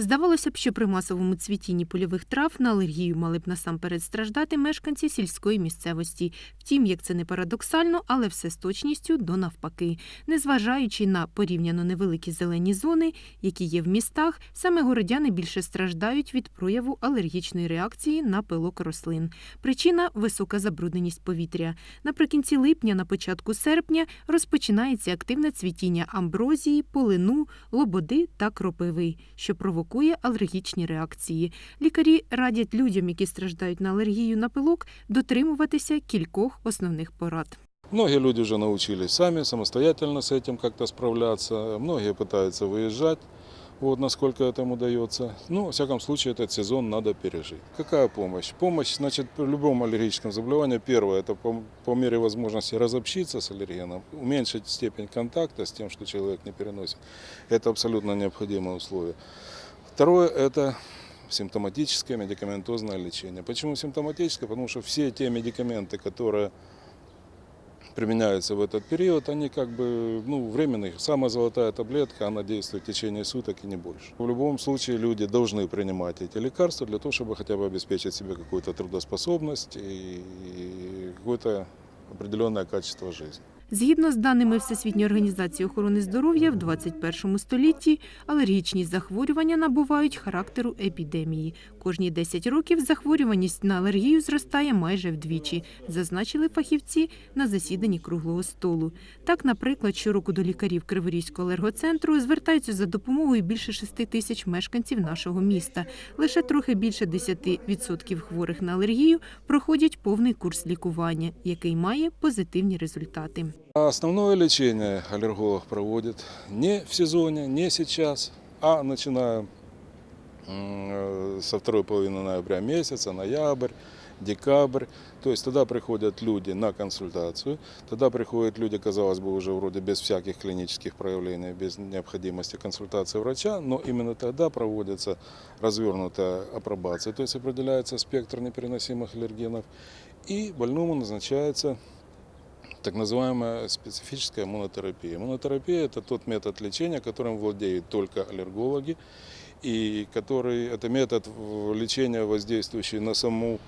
Здавалося б, що при масовому цвітінні польових трав на алергію мали б насамперед страждати мешканці сільської місцевості. Втім, як це не парадоксально, але все з точністю до навпаки. Незважаючи на порівняно невеликі зелені зони, які є в містах, саме городяни більше страждають від прояву алергічної реакції на пилок рослин. Причина висока забрудненість повітря. Наприкінці липня, на початку серпня розпочинається активне цвітіння амброзії, полину, лободи та кропиви, що провокує алергічні реакції. Лікарі радять людям, які страждають на алергію на пилок, дотримуватися кількох основних порад. Многие люди уже научились сами, самостоятельно с этим как-то справляться. Многие пытаются выезжать, вот насколько это им удается. Ну, во всяком случае, этот сезон надо пережить. Какая помощь? Помощь, значит, при любом аллергическом заболевании, первое, это по, по мере возможности разобщиться с аллергеном, уменьшить степень контакта с тем, что человек не переносит. Это абсолютно необходимое условие. Второе, это симптоматическое медикаментозное лечение. Почему симптоматическое? Потому что все те медикаменты, которые применяются в этот период, они как бы ну, временные. Самая золотая таблетка, она действует в течение суток и не больше. В любом случае люди должны принимать эти лекарства для того, чтобы хотя бы обеспечить себе какую-то трудоспособность и какое-то определенное качество жизни. Згідно з даними Всесвітньої організації охорони здоров'я, в 21 столітті алергічні захворювання набувають характеру епідемії. Кожні 10 років захворюваність на алергію зростає майже вдвічі, зазначили фахівці на засіданні круглого столу. Так, наприклад, щороку до лікарів Криворізького алергоцентру звертаються за допомогою більше 6 тисяч мешканців нашого міста. Лише трохи більше 10% хворих на алергію проходять повний курс лікування, який має позитивні результати. А Основное лечение аллерголог проводит не в сезоне, не сейчас, а начиная м, э, со второй половины ноября месяца, ноябрь, декабрь. То есть тогда приходят люди на консультацию, тогда приходят люди, казалось бы, уже вроде без всяких клинических проявлений, без необходимости консультации врача, но именно тогда проводится развернутая апробация, то есть определяется спектр непереносимых аллергенов, и больному назначается так называемая специфическая монотерапия. Монотерапия – это тот метод лечения, которым владеют только аллергологи, и который, это метод в- лечения, воздействующий на саму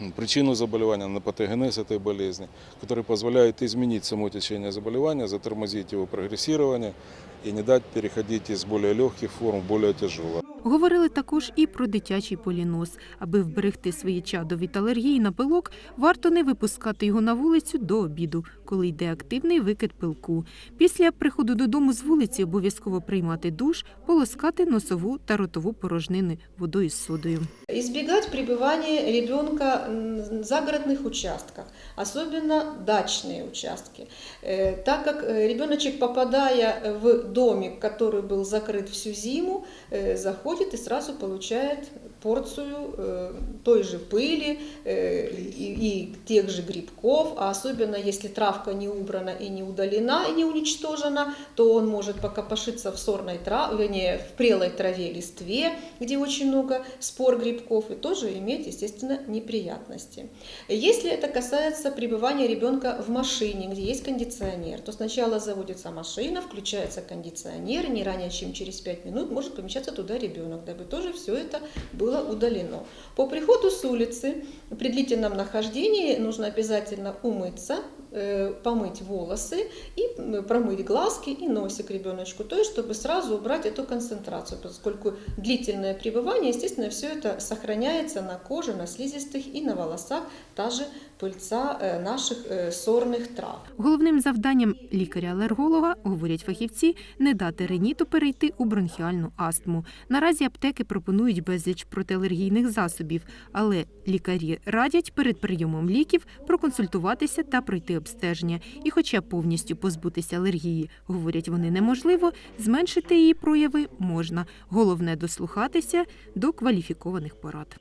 м, причину заболевания, на патогенез этой болезни, который позволяет изменить само течение заболевания, затормозить его прогрессирование и не дать переходить из более легких форм в более тяжелые. Говорили також і про дитячий полінос. Аби вберегти своє чадо від алергії на пилок, варто не випускати його на вулицю до обіду, коли йде активний викид пилку. Після приходу додому з вулиці обов'язково приймати душ, полоскати носову та ротову порожнини водою з содою. Избегать пребывания ребенка м, в загородных участках, особенно дачные участки, Э, так как э, ребеночек, попадая в домик, который был закрыт всю зиму, э, заходит и сразу получает порцию э, той же пыли э, и, и тех же грибков, а особенно если травка не убрана и не удалена и не уничтожена, то он может покопошиться в сорной траве, вернее, в прелой траве листве, где очень много спор грибков, и тоже иметь, естественно, неприятности. Если это касается пребывания ребенка в машине, где есть кондиционер, то сначала заводится машина, включается кондиционер, не ранее, чем через 5 минут может помещаться туда ребенок, дабы тоже все это было удалено. По приходу с улицы при длительном нахождении нужно обязательно умыться, э, помыть волосы и м, промыть глазки и носик ребеночку, то есть чтобы сразу убрать эту концентрацию, поскольку длительное пребывание, естественно, все это сохраняется на коже, на слизистых и на волосах, та же пыльца э, наших э, сорных трав. Головним завданням лікаря-алерголога, говорять фахівці, не дати риніту перейти у бронхіальну астму. Наразі аптеки пропонують безліч протиалергійних засобів, але лікарі радять перед прийомом ліків проконсультуватися та пройти обстеження. І, хоча повністю позбутися алергії, говорять вони неможливо, зменшити її прояви можна. Головне дослухатися до кваліфікованих порад.